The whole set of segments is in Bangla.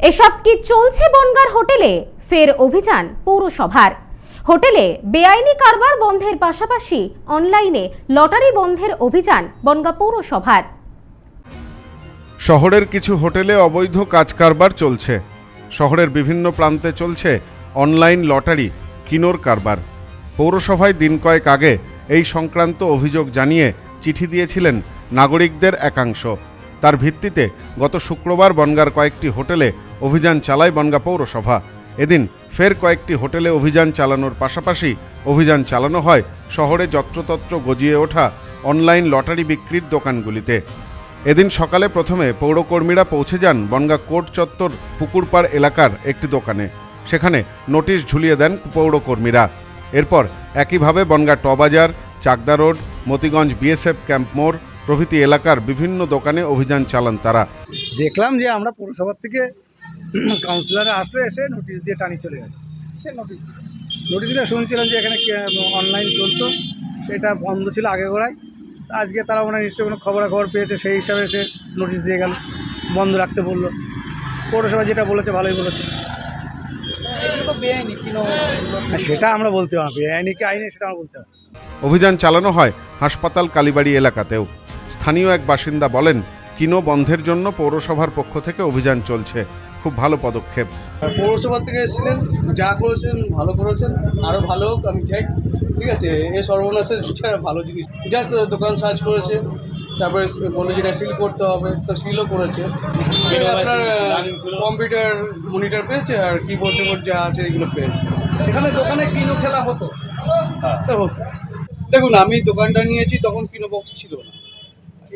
এসব কি চলছে বনগার হোটেলে? ফের অভিযান পৌরসভার। হোটেলে বেআইনি কারবার বন্ধের পাশাপাশি অনলাইনে লটারি বন্ধের অভিযান বনগা পৌরসভার। শহরের কিছু হোটেলে অবৈধ কাজ কারবার চলছে। শহরের বিভিন্ন প্রান্তে চলছে অনলাইন লটারি, কিনোর কারবার। পৌরসভায় দিন কয়েক আগে এই সংক্রান্ত অভিযোগ জানিয়ে চিঠি দিয়েছিলেন নাগরিকদের একাংশ। তার ভিত্তিতে গত শুক্রবার বনগার কয়েকটি হোটেলে অভিযান চালায় বনগা পৌরসভা। এদিন ফের কয়েকটি হোটেলে অভিযান চালানোর পাশাপাশি অভিযান চালানো হয় শহরে যত্রতত্র গজিয়ে ওঠা অনলাইন লটারি বিক্রির দোকানগুলিতে। এদিন সকালে প্রথমে পৌরকর্মীরা পৌঁছে যান বনগা কোর্ট চত্বর পুকুরপাড় এলাকার একটি দোকানে। সেখানে নোটিশ ঝুলিয়ে দেন পৌরকর্মীরা। এরপর একইভাবে Bongaon টবাজার, Chakdah road, Motiganj BSF camp মোড় প্রভৃতি এলাকার বিভিন্ন দোকানে অভিযান চালান তারা। দেখলাম যে আমরা পৌরসভার থেকে কাউন্সিলরে আসলে এসে নোটিশ দিয়ে টানি চলে গেল। সে নোটিশ নোটিশটা শুনছিলাম যে এখানে অনলাইন চলতো সেটা বন্ধ ছিল আগে গোড়ায় আজকে তারা ওনার নিশ্চয়ই কোনো খবরাখবর পেয়েছে সেই হিসাবে এসে নোটিশ দিয়ে গেল বন্ধ রাখতে বলল। পৌরসভা যেটা বলেছে ভালোই বলেছে। সেটা আমরা বলতে পারব আইনি কি আইনি সেটা আমরা বলতে পারব অভিযান চালানো হয় হাসপাতাল কালীবাড়ি এলাকাতেও। স্থানীয় এক বাসিন্দা বলেন কিনো বন্ধের জন্য পৌরসভার পক্ষ থেকে অভিযান চলছে। খুব ভালো পদক্ষেপ। পৌরসভা থেকে এসেছিলেন যা করেছেন ভালো করেছেন আরও ভালো হোক আমি চাই। ঠিক আছে এ সর্বনাশের সেটা ভালো জিনিস। জাস্ট দোকান সার্চ করেছে তারপরে বলল যেটা সিল করতে হবে তো সিলও করেছে। আপনার কম্পিউটার মনিটর পেয়েছে আর কিবোর্ড টিবোর্ড যা আছে এগুলো পেয়েছে। এখানে দোকানে কিনো খেলা হতো? তা হতো। দেখুন আমি দোকানটা নিয়েছি তখন কিনো বক্স ছিল না।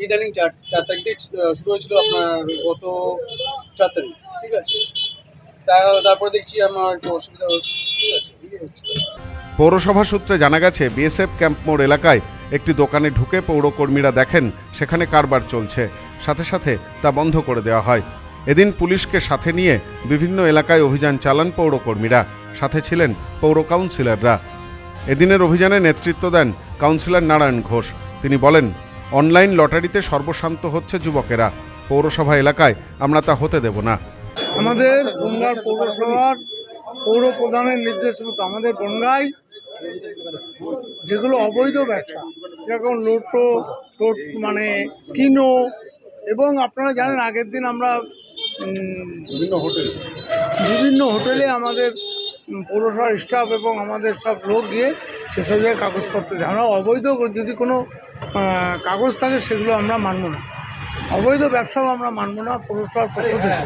ইদানিং চার চার তারিখ থেকে শুরু হয়েছিল আপনার গত চার তারিখ। ঠিক আছে। দেখছি আমার পৌরসভা সূত্রে জানা গেছে, বিএসএফ ক্যাম্প মোড় এলাকায় একটি দোকানে ঢুকে পৌরকর্মীরা দেখেন সেখানে কারবার চলছে। সাথে সাথে তা বন্ধ করে দেওয়া হয়। এদিন পুলিশকে সাথে নিয়ে বিভিন্ন এলাকায় অভিযান চালান পৌরকর্মীরা। সাথে ছিলেন পৌর কাউন্সিলররা। এদিনের অভিযানে নেতৃত্ব দেন কাউন্সিলর নারায়ণ ঘোষ। তিনি বলেন, অনলাইন লটারিতে সর্বশান্ত হচ্ছে যুবকেরা। পৌরসভা এলাকায় আমরা তা হতে দেব না। আমাদের বনগাঁ পৌরসভার পৌর প্রধানের নির্দেশ মতো আমাদের বনগাঁয় যেগুলো অবৈধ ব্যবসা যেরকম লোটো টোট মানে কিনো এবং আপনারা জানেন আগের দিন আমরা বিভিন্ন হোটেল। বিভিন্ন হোটেলে আমাদের পৌরসভার স্টাফ এবং আমাদের সব লোক গিয়ে সেসব জায়গায় কাগজপত্র দেয়। আমরা অবৈধ যদি কোনো কাগজ থাকে সেগুলো আমরা মানব না। অবৈধ ব্যবসাও আমরা মানব না পৌরসভার পক্ষ থেকে।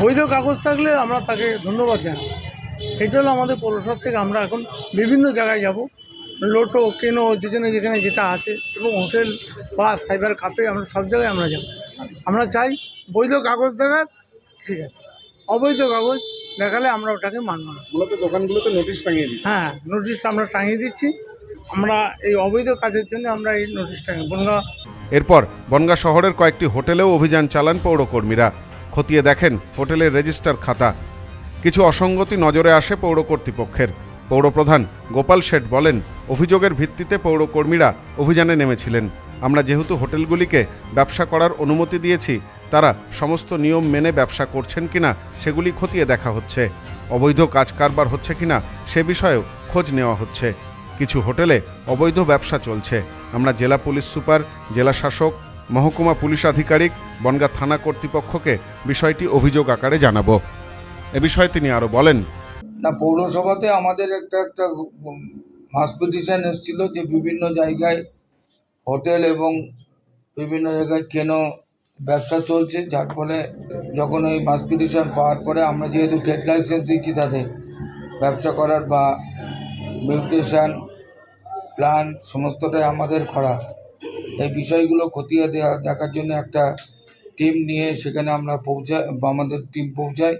বৈধ কাগজ থাকলে আমরা তাকে ধন্যবাদ জানাই এটা হলো আমাদের পৌরসভা থেকে আমরা এখন বিভিন্ন জায়গায় যাব। লোটো কেনো যেখানে যেখানে যেটা আছে এবং হোটেল বা সাইবার কাপে আমরা সব জায়গায় আমরা যাব। আমরা চাই বৈধ কাগজ দেখাক ঠিক আছে। অবৈধ কাগজ দেখালে আমরা ওটাকে মানব না। মূলত দোকানগুলোতে নোটিশ টাঙিয়ে দিই হ্যাঁ নোটিশটা আমরা টাঙিয়ে দিচ্ছি। আমরা এই অবৈধ কাজের জন্য আমরা এই নোটিশ টাঙিয়ে বনগা এরপর বনগা শহরের কয়েকটি হোটেলেও অভিযান চালান পৌরকর্মীরা। খতিয়ে দেখেন হোটেলের রেজিস্টার খাতা। কিছু অসঙ্গতি নজরে আসে পৌর কর্তৃপক্ষের। পৌরপ্রধান গোপাল শেঠ বলেন, অভিযোগের ভিত্তিতে পৌরকর্মীরা অভিযানে নেমেছিলেন। আমরা যেহেতু হোটেলগুলিকে ব্যবসা করার অনুমতি দিয়েছি, তারা সমস্ত নিয়ম মেনে ব্যবসা করছেন কিনা সেগুলি খতিয়ে দেখা হচ্ছে। অবৈধ কাজ কারবার হচ্ছে কিনা সে বিষয়েও খোঁজ নেওয়া হচ্ছে। কিছু হোটেলে অবৈধ ব্যবসা চলছে। আমরা জেলা পুলিশ সুপার, জেলা শাসক, মহকুমা পুলিশ আধিকারিক বনগা থানা কর্তৃপক্ষকে বিষয়টি অভিযোগ আকারে জানাব। এ বিষয়ে তিনি আরও বলেন। না, পৌরসভাতে আমাদের একটা একটা মাস পিটিশন এসেছিল যে বিভিন্ন জায়গায় হোটেল এবং বিভিন্ন জায়গায় কেন ব্যবসা চলছে, যার ফলে যখন ওই মাস পিটিশন পাওয়ার পরে আমরা যেহেতু ট্রেড লাইসেন্স দিচ্ছি তাদের ব্যবসা করার বা মিউটেশন, প্ল্যান, সমস্তটাই আমাদের করা। এই বিষয়গুলো খতিয়ে দেওয়া দেখার জন্য একটা টিম নিয়ে সেখানে আমরা পৌঁছাই আমাদের টিম পৌঁছাই।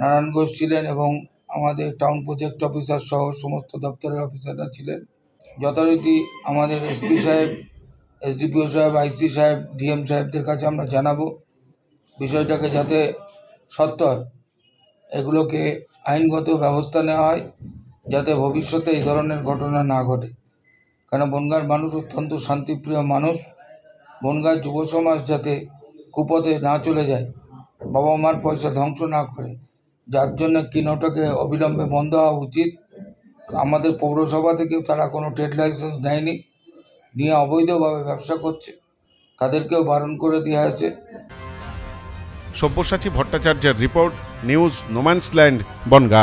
নারায়ণ ঘোষ ছিলেন এবং আমাদের টাউন প্রজেক্ট অফিসার সহ সমস্ত দপ্তরের অফিসাররা ছিলেন। যথারীতি আমাদের এসপি সাহেব এসডিপিও সাহেব আইসি সাহেব ডিএম সাহেবদের কাছে আমরা জানাব বিষয়টাকে যাতে সত্তর এগুলোকে আইনগত ব্যবস্থা নেওয়া হয়, যাতে ভবিষ্যতে এই ধরনের ঘটনা না ঘটে। কেন বনগাঁর মানুষ অত্যন্ত শান্তিপ্রিয় মানুষ। বনগাঁর যুব সমাজ যাতে কুপথে না চলে যায়, বাবা মার পয়সা ধ্বংস না করে। যার জন্য কিনোটাকে অবিলম্বে বন্ধ হওয়া উচিত। আমাদের পৌরসভা থেকে তারা কোনো ট্রেড লাইসেন্স নেয়নি। নিয়ে অবৈধভাবে ব্যবসা করছে। তাদেরকেও বারণ করে দেওয়া হয়েছে। সব্যসাচী ভট্টাচার্যের রিপোর্ট, নিউজ, নোম্যান্সল্যান্ড, বনগা।